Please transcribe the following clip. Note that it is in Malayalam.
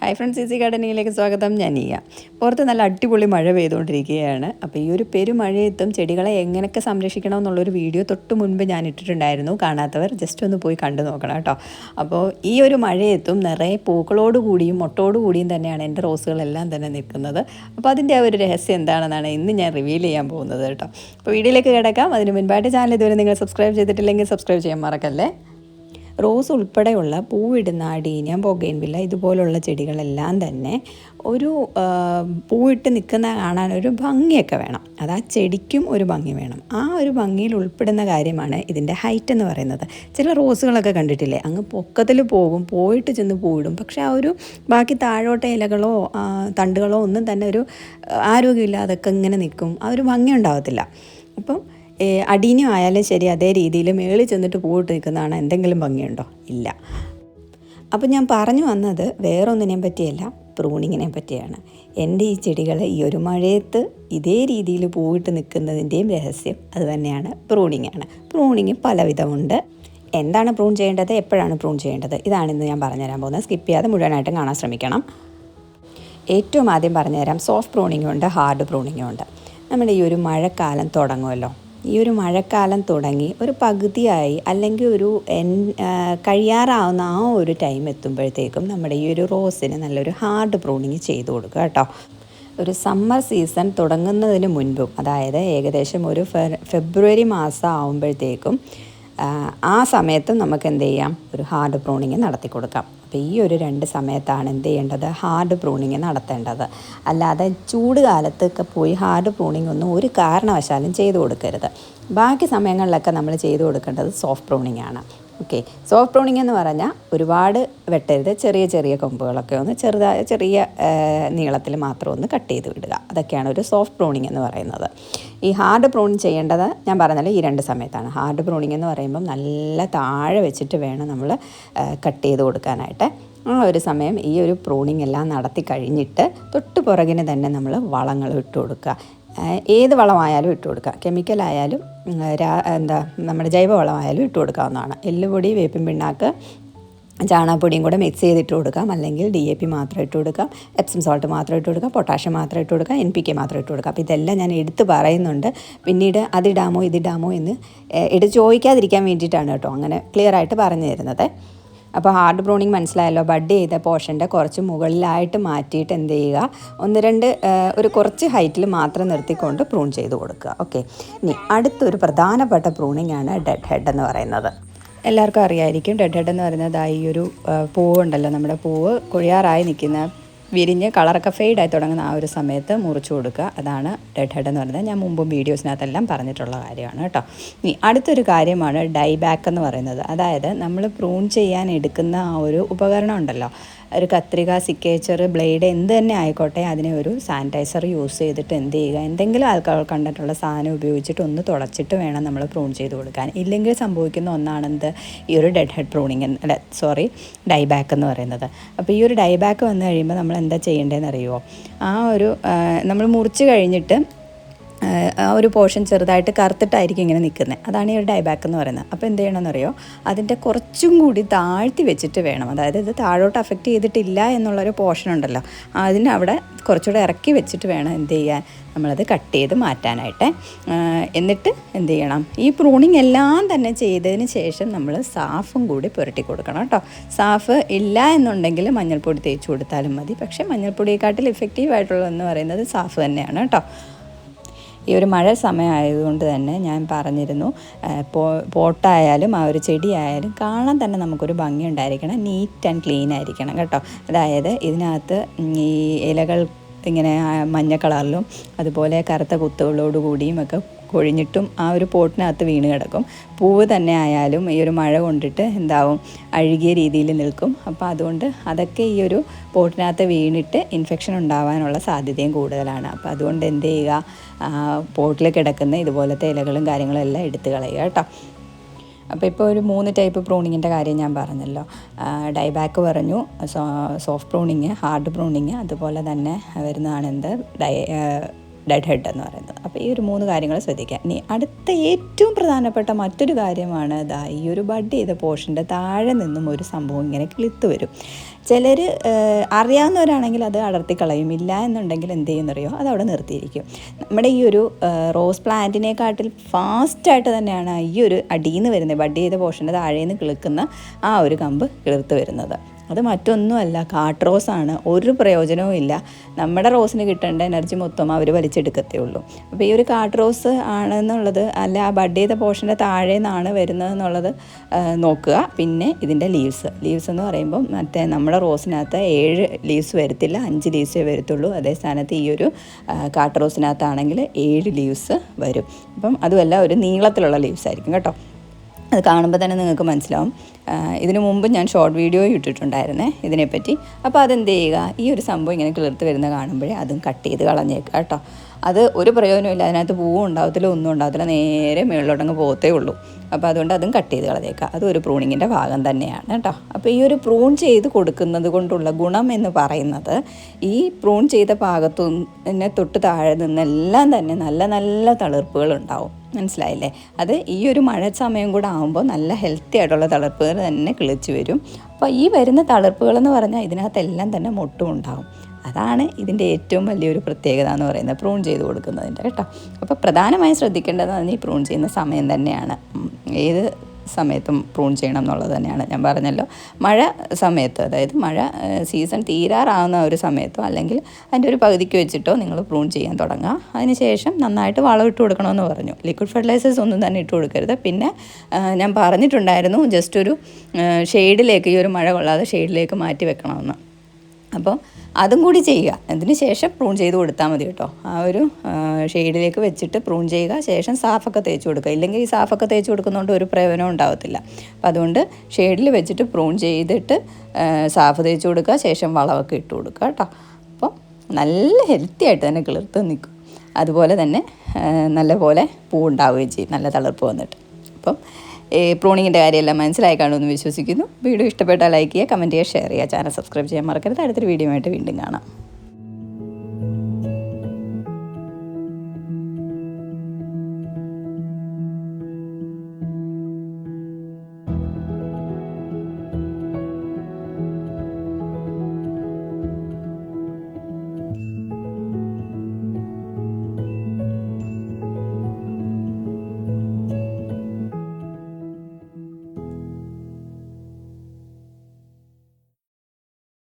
ഹായ് ഫ്രണ്ട്സ് ഈസി ഗാർഡനിങ്ങിലേക്ക് സ്വാഗതം. ഞാൻ നീയ പുറത്ത് നല്ല അടിപൊളി മഴ പെയ്തുകൊണ്ടിരിക്കുകയാണ്. അപ്പോൾ ഈ ഒരു പെരുമഴയത്തും ചെടികളെ എങ്ങനെയൊക്കെ സംരക്ഷിക്കണം എന്നുള്ളൊരു വീഡിയോ തൊട്ട് മുൻപ് ഞാൻ ഇട്ടിട്ടുണ്ടായിരുന്നു. കാണാത്തവർ ജസ്റ്റ് ഒന്ന് പോയി കണ്ടു നോക്കണം കേട്ടോ. അപ്പോൾ ഈ ഒരു മഴയത്തും നിറയെ പൂക്കളോട് കൂടിയും മൊട്ടോട് കൂടിയും തന്നെയാണ് എന്റെ റോസുകളെല്ലാം തന്നെ നിൽക്കുന്നത്. അപ്പോൾ അതിന്റെ ആ ഒരു രഹസ്യം എന്താണെന്നാണ് ഇന്ന് ഞാൻ റിവീൽ ചെയ്യാൻ പോകുന്നത് കേട്ടോ. അപ്പോൾ വീഡിയോയിലേക്ക് കിടക്കാം. അതിന് മുൻപായിട്ട് ചാനൽ ഇതുവരെ നിങ്ങൾ സബ്സ്ക്രൈബ് ചെയ്തിട്ടില്ലെങ്കിൽ സബ്സ്ക്രൈബ് ചെയ്യാൻ മറക്കല്ലേ? റോസ് ഉൾപ്പെടെയുള്ള പൂവിടുന്ന അടീനിയം ബൊഗൈൻവില്ല ഇതുപോലുള്ള ചെടികളെല്ലാം തന്നെ ഒരു പൂവിട്ട് നിൽക്കുന്ന കാണാൻ ഒരു ഭംഗിയൊക്കെ വേണം. അത് ആ ചെടിക്കും ഒരു ഭംഗി വേണം. ആ ഒരു ഭംഗിയിൽ ഉൾപ്പെടുന്ന കാര്യമാണ് ഇതിന്റെ ഹൈറ്റ് എന്ന് പറയുന്നത്. ചില റോസുകളൊക്കെ കണ്ടിട്ടില്ലേ? അങ്ങ് പൊക്കത്തിൽ പോകും പോയിട്ട് ചെന്ന് പൂവിടും. പക്ഷെ ആ ഒരു ബാക്കി താഴോട്ടെ ഇലകളോ തണ്ടുകളോ ഒന്നും തന്നെ ഒരു ആരോഗ്യമില്ലാതൊക്കെ ഇങ്ങനെ നിൽക്കും. ആ ഒരു ഭംഗി ഉണ്ടാകത്തില്ല അപ്പം അടീനം ആയാലും ശരി അതേ രീതിയിൽ മേളിൽ ചെന്നിട്ട് പൂവിട്ട് നിൽക്കുന്നതാണ് എന്തെങ്കിലും ഭംഗിയുണ്ടോ? ഇല്ല. അപ്പം ഞാൻ പറഞ്ഞു വന്നത് വേറൊന്നിനെ പറ്റിയല്ല പ്രൂണിങ്ങിനെ പറ്റിയാണ്. എന്റെ ഈ ചെടികൾ ഈ ഒരു മഴയത്ത് ഇതേ രീതിയിൽ പൂവിട്ട് നിൽക്കുന്നതിന്റെയും രഹസ്യം അത് തന്നെയാണ് പ്രൂണിങ് ആണ് പ്രൂണിങ് പലവിധമുണ്ട്. എന്താണ് പ്രൂൺ ചെയ്യേണ്ടത്? എപ്പോഴാണ് പ്രൂൺ ചെയ്യേണ്ടത്? ഇതാണ് ഇന്ന് ഞാൻ പറഞ്ഞുതരാൻ പോകുന്നത്. സ്കിപ്പ് ചെയ്യാതെ മുഴുവനായിട്ടും കാണാൻ ശ്രമിക്കണം. ഏറ്റവും ആദ്യം പറഞ്ഞുതരാം സോഫ്റ്റ് പ്രൂണിങ്ങും ഉണ്ട് ഹാർഡ് പ്രൂണിങ്ങും ഉണ്ട് നമ്മുടെ ഈ ഒരു മഴക്കാലം തുടങ്ങുമല്ലോ. ഈ ഒരു മഴക്കാലം തുടങ്ങി ഒരു പകുതിയായി അല്ലെങ്കിൽ ഒരു എൻ കഴിയാറാവുന്ന ആ ഒരു ടൈം എത്തുമ്പോഴത്തേക്കും നമ്മുടെ ഈ ഒരു റോസിന് നല്ലൊരു ഹാർഡ് പ്രൂണിങ് ചെയ്ത് കൊടുക്കുക കേട്ടോ. ഒരു സമ്മർ സീസൺ തുടങ്ങുന്നതിന് മുൻപും അതായത് ഏകദേശം ഒരു ഫെബ്രുവരി മാസം ആവുമ്പോഴത്തേക്കും ആ സമയത്ത് നമുക്ക് എന്ത് ചെയ്യാം? ഒരു ഹാർഡ് പ്രൂണിങ് നടത്തി കൊടുക്കാം അപ്പോൾ ഈ ഒരു രണ്ട് സമയത്താണ് എന്ത് ചെയ്യേണ്ടത്? ഹാർഡ് പ്രൂണിങ് നടത്തേണ്ടത്. അല്ലാതെ ചൂട് കാലത്തൊക്കെ പോയി ഹാർഡ് പ്രൂണിങ് ഒന്നും ഒരു കാരണവശാലും ചെയ്തു കൊടുക്കരുത്. ബാക്കി സമയങ്ങളിലൊക്കെ നമ്മൾ ചെയ്തു കൊടുക്കേണ്ടത് സോഫ്റ്റ് പ്രൂണിങ് ആണ്. ഓക്കെ സോഫ്റ്റ് പ്രൂണിങ് എന്ന് പറഞ്ഞാൽ ഒരുപാട് വെട്ടരുത്. ചെറിയ ചെറിയ കൊമ്പുകളൊക്കെ ഒന്ന് ചെറുതായ ചെറിയ നീളത്തിൽ മാത്രം ഒന്ന് കട്ട് ചെയ്ത് വിടുക. അതൊക്കെയാണ് ഒരു സോഫ്റ്റ് പ്രൂണിങ് എന്ന് പറയുന്നത്. ഈ ഹാർഡ് പ്രൂണിങ് ചെയ്യേണ്ടത് ഞാൻ പറഞ്ഞല്ലോ ഈ രണ്ട് സമയത്താണ്. ഹാർഡ് പ്രൂണിങ് എന്ന് പറയുമ്പം നല്ല താഴെ വെച്ചിട്ട് വേണം നമ്മൾ കട്ട് ചെയ്ത് കൊടുക്കാനായിട്ട്. ആ ഒരു സമയം ഈ ഒരു പ്രൂണിങ് എല്ലാം നടത്തി കഴിഞ്ഞിട്ട് തൊട്ട് പുറകിന് തന്നെ നമ്മൾ വളങ്ങൾ ഇട്ട് കൊടുക്കുക. ഏത് വളമായാലും ഇട്ട് കൊടുക്കാം. കെമിക്കലായാലും രാ- എന്താ നമ്മുടെ ജൈവവളമായാലും ഇട്ട് കൊടുക്കാവുന്നതാണ്. എല്ലുപൊടി വേപ്പിൻ പിണ്ണാക്ക് ചാണകപ്പൊടിയും കൂടെ മിക്സ് ചെയ്തിട്ട് കൊടുക്കാം. അല്ലെങ്കിൽ ഡി എ പി മാത്രം ഇട്ട് കൊടുക്കാം. എപ്സം സോൾട്ട് മാത്രം ഇട്ട് കൊടുക്കാം. പൊട്ടാഷ്യം മാത്രം ഇട്ട് കൊടുക്കാം. എൻ പി കെ മാത്രം ഇട്ട് കൊടുക്കാം. അപ്പോൾ ഇതെല്ലാം ഞാൻ എടുത്ത് പറയുന്നുണ്ട്. പിന്നീട് അതിടാമോ ഇതിടാമോ എന്ന് എടുത്ത് ചോദിക്കാതിരിക്കാൻ വേണ്ടിയിട്ടാണ് കേട്ടോ. അങ്ങനെ ക്ലിയർ ആയിട്ട് പറഞ്ഞു തരുന്നത്. അപ്പോൾ ഹാർഡ് ബ്രൗണിങ് മനസ്സിലായല്ലോ. ബഡ് ചെയ്ത പോർഷന്റെ കുറച്ച് മുകളിലായിട്ട് മാറ്റിയിട്ട് എന്ത് ചെയ്യുക? ഒന്ന് രണ്ട് ഒരു കുറച്ച് ഹൈറ്റിൽ മാത്രം നിർത്തിക്കൊണ്ട് പ്രൂൺ ചെയ്ത് കൊടുക്കുക. ഓക്കെ. ഇനി അടുത്തൊരു പ്രധാനപ്പെട്ട പ്രൂണിംഗ് ആണ് ഡെഡ് ഹെഡ് എന്ന് പറയുന്നത്. എല്ലാവർക്കും അറിയായിരിക്കും. ഡെഡ് ഹെഡ് എന്ന് പറയുന്നത് ഈ ഒരു പൂവുണ്ടല്ലോ. നമ്മുടെ പൂവ് കൊഴിയാറായി നിൽക്കുന്ന വിരിഞ്ഞ് കളറൊക്കെ ഫെയ്ഡായി തുടങ്ങുന്ന ആ ഒരു സമയത്ത് മുറിച്ചു കൊടുക്കുക. അതാണ് ഡെഡ് ഹെഡ് എന്ന് പറയുന്നത്. ഞാൻ മുമ്പും വീഡിയോസിനകത്തെല്ലാം പറഞ്ഞിട്ടുള്ള കാര്യമാണ് കേട്ടോ. ഇനി അടുത്തൊരു കാര്യമാണ് ഡൈ ബാക്ക് എന്ന് പറയുന്നത്. അതായത് നമ്മൾ പ്രൂൺ ചെയ്യാൻ എടുക്കുന്ന ആ ഒരു ഉപകരണം ഉണ്ടല്ലോ. ഒരു കത്രിക സിക്കേച്ചർ ബ്ലേഡ് എന്ത് തന്നെ ആയിക്കോട്ടെ അതിനെ ഒരു സാനിറ്റൈസർ യൂസ് ചെയ്തിട്ട് എന്ത് ചെയ്യുക. എന്തെങ്കിലും ആൾക്കാർ കണ്ടിട്ടുള്ള സാധനം ഉപയോഗിച്ചിട്ട് ഒന്ന് തുടച്ചിട്ട് വേണം നമ്മൾ പ്രൂൺ ചെയ്ത് കൊടുക്കാൻ. ഇല്ലെങ്കിൽ സംഭവിക്കുന്ന ഒന്നാണെന്ത്? ഈ ഒരു ഡെഡ് ഹെഡ് പ്രൂണിങ് അല്ല സോറി ഡൈബാക്ക് എന്ന് പറയുന്നത്. അപ്പോൾ ഈ ഒരു ഡൈബാക്ക് വന്നു കഴിയുമ്പോൾ നമ്മൾ എന്താ ചെയ്യേണ്ടതെന്ന് അറിയുമോ ആ ഒരു നമ്മൾ മുറിച്ച് കഴിഞ്ഞിട്ട് ആ ഒരു പോർഷൻ ചെറുതായിട്ട് കറുത്തിട്ടായിരിക്കും ഇങ്ങനെ നിൽക്കുന്നത്. അതാണ് ഈ ഒരു ഡൈബാക്ക് എന്ന് പറയുന്നത്. അപ്പോൾ എന്ത് ചെയ്യണമെന്നറിയോ? അതിന്റെ കുറച്ചും കൂടി താഴ്ത്തി വെച്ചിട്ട് വേണം. അതായത് ഇത് താഴോട്ട് അഫക്റ്റ് ചെയ്തിട്ടില്ല എന്നുള്ളൊരു പോർഷൻ ഉണ്ടല്ലോ. അതിന്റെ അവിടെ കുറച്ചുകൂടെ ഇറക്കി വെച്ചിട്ട് വേണം എന്ത് ചെയ്യാൻ. നമ്മളത് കട്ട് ചെയ്ത് മാറ്റാനായിട്ട്. എന്നിട്ട് എന്ത് ചെയ്യണം? ഈ പ്രൂണിങ് എല്ലാം തന്നെ ചെയ്തതിന് ശേഷം നമ്മൾ സാഫും കൂടി പുരട്ടി കൊടുക്കണം കേട്ടോ. സാഫ് ഇല്ല എന്നുണ്ടെങ്കിൽ മഞ്ഞൾപ്പൊടി തേച്ച് കൊടുത്താലും മതി. പക്ഷേ മഞ്ഞൾപ്പൊടിയെക്കാട്ടിൽ ഇഫക്റ്റീവ് ആയിട്ടുള്ളതെന്ന് പറയുന്നത് സാഫ് തന്നെയാണ് കേട്ടോ. ഈ ഒരു മഴ സമയമായതുകൊണ്ട് തന്നെ ഞാൻ പറഞ്ഞിരുന്നു പോട്ടായാലും ആ ഒരു ചെടിയായാലും കാണാൻ തന്നെ നമുക്കൊരു ഭംഗി ഉണ്ടായിരിക്കണം നീറ്റ് ആൻഡ് ക്ലീൻ ആയിരിക്കണം കേട്ടോ. അതായത് ഇതിനകത്ത് ഈ ഇലകൾ ഇങ്ങനെ മഞ്ഞ കളറിലും അതുപോലെ കറുത്ത കുത്തുകളോട് കൂടിയും ഒക്കെ കൊഴിഞ്ഞിട്ടും ആ ഒരു പോട്ടിനകത്ത് വീണ് കിടക്കും. പൂവ് തന്നെ ആയാലും ഈ ഒരു മഴ കൊണ്ടിട്ട് എന്താവും? അഴുകിയ രീതിയിൽ നിൽക്കും. അപ്പോൾ അതുകൊണ്ട് അതൊക്കെ ഈ ഒരു പോട്ടിനകത്ത് വീണിട്ട് ഇൻഫെക്ഷൻ ഉണ്ടാവാനുള്ള സാധ്യതയും കൂടുതലാണ്. അപ്പോൾ അതുകൊണ്ട് എന്ത് ചെയ്യുക? പോട്ടിൽ കിടക്കുന്ന ഇതുപോലത്തെ ഇലകളും കാര്യങ്ങളും എല്ലാം എടുത്ത് കളയുക കേട്ടോ. അപ്പോൾ ഇപ്പോൾ ഒരു മൂന്ന് ടൈപ്പ് പ്രൂണിങ്ങിന്റെ കാര്യം ഞാൻ പറഞ്ഞല്ലോ. ഡൈബാക്ക് പറഞ്ഞു സോഫ്റ്റ് പ്രൂണിങ് ഹാർഡ് പ്രൂണിങ് അതുപോലെ തന്നെ വരുന്നതാണ് എന്ത് ഡൈ ഡെഡ് ഹെഡ് എന്ന് പറയുന്നത്. അപ്പോൾ ഈ ഒരു മൂന്ന് കാര്യങ്ങൾ ശ്രദ്ധിക്കുക. ഇനി അടുത്ത ഏറ്റവും പ്രധാനപ്പെട്ട മറ്റൊരു കാര്യമാണ് ഇതാ ഈ ഒരു ബഡ് ചെയ്ത പോർഷന്റെ താഴെ നിന്നും ഒരു സംഭവം ഇങ്ങനെ കിളിത്ത് വരും. ചിലർ അറിയാവുന്നവരാണെങ്കിൽ അത് അടർത്തി കളയും. ഇല്ല എന്നുണ്ടെങ്കിൽ എന്ത് ചെയ്യുന്നറിയോ? അത് അവിടെ നിർത്തിയിരിക്കും. നമ്മുടെ ഈ ഒരു റോസ് പ്ലാന്റിനെക്കാട്ടിൽ ഫാസ്റ്റായിട്ട് തന്നെയാണ് ഈ ഒരു അടിയിൽ നിന്ന് വരുന്നത് ബഡ് ചെയ്ത പോർഷന്റെ താഴേന്ന് കിളുക്കുന്ന ആ ഒരു കമ്പ് കിളിർത്ത് വരുന്നത്. അത് മറ്റൊന്നുമല്ല കാട്ട് റോസാണ്. ഒരു പ്രയോജനവും ഇല്ല. നമ്മുടെ റോസിന് കിട്ടേണ്ട എനർജി മൊത്തം അവർ വലിച്ചെടുക്കത്തേ ഉള്ളൂ. അപ്പോൾ ഈ ഒരു കാട്ട് റോസ് ആണെന്നുള്ളത് അല്ല ആ ബഡ് ചെയ്ത പോർഷന്റെ താഴെ നിന്നാണ് വരുന്നത് എന്നുള്ളത് നോക്കുക. പിന്നെ ഇതിന്റെ ലീവ്സ്. ലീവ്സ് എന്ന് പറയുമ്പോൾ മറ്റേ നമ്മുടെ റോസിനകത്ത് ഏഴ് ലീവ്സ് വരത്തില്ല അഞ്ച് ലീവ്സേ വരത്തുള്ളൂ. അതേ സ്ഥാനത്ത് ഈ ഒരു കാട്ട് റോസിനകത്താണെങ്കിൽ ഏഴ് ലീവ്സ് വരും. അപ്പം അതുമല്ല ഒരു നീളത്തിലുള്ള ലീവ്സ് ആയിരിക്കും കേട്ടോ. അത് കാണുമ്പോൾ തന്നെ നിങ്ങൾക്ക് മനസ്സിലാവും. ഇതിനു മുമ്പ് ഞാൻ ഷോർട്ട് വീഡിയോ ഇട്ടിട്ടുണ്ടായിരുന്നേ ഇതിനെപ്പറ്റി. അപ്പോൾ അതെന്ത് ചെയ്യുക? ഈ ഒരു സംഭവം ഇങ്ങനെ കിളിർത്ത് വരുന്ന കാണുമ്പോഴേ അതും കട്ട് ചെയ്ത് കളഞ്ഞേക്കുക കേട്ടോ. അത് ഒരു പ്രയോജനമില്ല അതിനകത്ത് പൂവും ഉണ്ടാവത്തില്ല ഒന്നും ഉണ്ടാവത്തില്ല. നേരെ മുകളിലോട്ടങ്ങ് പോകത്തേ ഉള്ളൂ. അപ്പോൾ അതുകൊണ്ട് അതും കട്ട് ചെയ്ത് കളഞ്ഞേക്കുക. അതും ഒരു പ്രൂണിങ്ങിന്റെ ഭാഗം തന്നെയാണ് കേട്ടോ. അപ്പോൾ ഈ ഒരു പ്രൂൺ ചെയ്ത് കൊടുക്കുന്നത് കൊണ്ടുള്ള ഗുണം എന്ന് പറയുന്നത് ഈ പ്രൂൺ ചെയ്ത ഭാഗത്തു തന്നെ തൊട്ട് താഴെ നിന്നെല്ലാം തന്നെ നല്ല നല്ല തളിർപ്പുകൾ ഉണ്ടാവും. മനസ്സിലായില്ലേ? അത് ഈ ഒരു മഴ സമയം കൂടെ ആകുമ്പോൾ നല്ല ഹെൽത്തി ആയിട്ടുള്ള തളിർപ്പുകൾ തന്നെ കിളിച്ച് വരും. അപ്പോൾ ഈ വരുന്ന തളിർപ്പുകളെന്ന് പറഞ്ഞാൽ ഇതിനകത്തെല്ലാം തന്നെ മുട്ടും ഉണ്ടാകും. അതാണ് ഇതിന്റെ ഏറ്റവും വലിയൊരു പ്രത്യേകത എന്ന് പറയുന്നത് പ്രൂൺ ചെയ്ത് കൊടുക്കുന്നതിന്റെ കേട്ടോ. അപ്പോൾ പ്രധാനമായും ശ്രദ്ധിക്കേണ്ടത് അതിന് ഈ പ്രൂൺ ചെയ്യുന്ന സമയം തന്നെയാണ്. ഏത് സമയത്തും പ്രൂൺ ചെയ്യണം എന്നുള്ളത് തന്നെയാണ് ഞാൻ പറഞ്ഞല്ലോ. മഴ സമയത്ത് അതായത് മഴ സീസൺ തീരാറാവുന്ന ഒരു സമയത്തോ അല്ലെങ്കിൽ അതിന്റെ ഒരു പകുതിക്ക് വെച്ചിട്ടോ നിങ്ങൾ പ്രൂൺ ചെയ്യാൻ തുടങ്ങുക. അതിനുശേഷം നന്നായിട്ട് വളം ഇട്ട് കൊടുക്കണമെന്ന് പറഞ്ഞു. ലിക്വിഡ് ഫെർട്ടിലൈസേഴ്സ് ഒന്നും തന്നെ ഇട്ട് കൊടുക്കരുത്. പിന്നെ ഞാൻ പറഞ്ഞിട്ടുണ്ടായിരുന്നു ജസ്റ്റ് ഒരു ഷെയ്ഡിലേക്ക് ഈ ഒരു മഴ കൊള്ളാതെ ഷെയ്ഡിലേക്ക് മാറ്റി വെക്കണമെന്ന്. അപ്പോൾ അതും കൂടി ചെയ്യുക. അതിന് ശേഷം പ്രൂൺ ചെയ്ത് കൊടുത്താൽ മതി കേട്ടോ. ആ ഒരു ഷെയ്ഡിലേക്ക് വെച്ചിട്ട് പ്രൂൺ ചെയ്യുക. ശേഷം സാഫൊക്കെ തേച്ച് കൊടുക്കുക. ഇല്ലെങ്കിൽ ഈ സാഫൊക്കെ തേച്ച് കൊടുക്കുന്നതുകൊണ്ട് ഒരു പ്രയോജനം ഉണ്ടാവത്തില്ല. അപ്പോൾ അതുകൊണ്ട് ഷെയ്ഡിൽ വെച്ചിട്ട് പ്രൂൺ ചെയ്തിട്ട് സാഫ് തേച്ച് കൊടുക്കുക. ശേഷം വളമൊക്കെ ഇട്ട് കൊടുക്കുക കേട്ടോ. അപ്പോൾ നല്ല ഹെൽത്തി ആയിട്ട് തന്നെ കിളിർത്ത് നിൽക്കും. അതുപോലെ തന്നെ നല്ലപോലെ പൂ ഉണ്ടാവുകയും ചെയ്യും. നല്ല തളിർപ്പ് വന്നിട്ട്. അപ്പം പ്രൂണിങ്ങിന്റെ കാര്യമെല്ലാം മനസ്സിലായി കാണുമെന്ന് വിശ്വസിക്കുന്നു. വീഡിയോ ഇഷ്ടപ്പെട്ടാൽ ലൈക്ക് ചെയ്യുക കമന്റ് ചെയ്യുക ഷെയർ ചെയ്യുക. ചാനൽ സബ്സ്ക്രൈബ് ചെയ്യാൻ മറക്കരുത്. അടുത്തൊരു വീഡിയോ ആയിട്ട് വീണ്ടും കാണാം.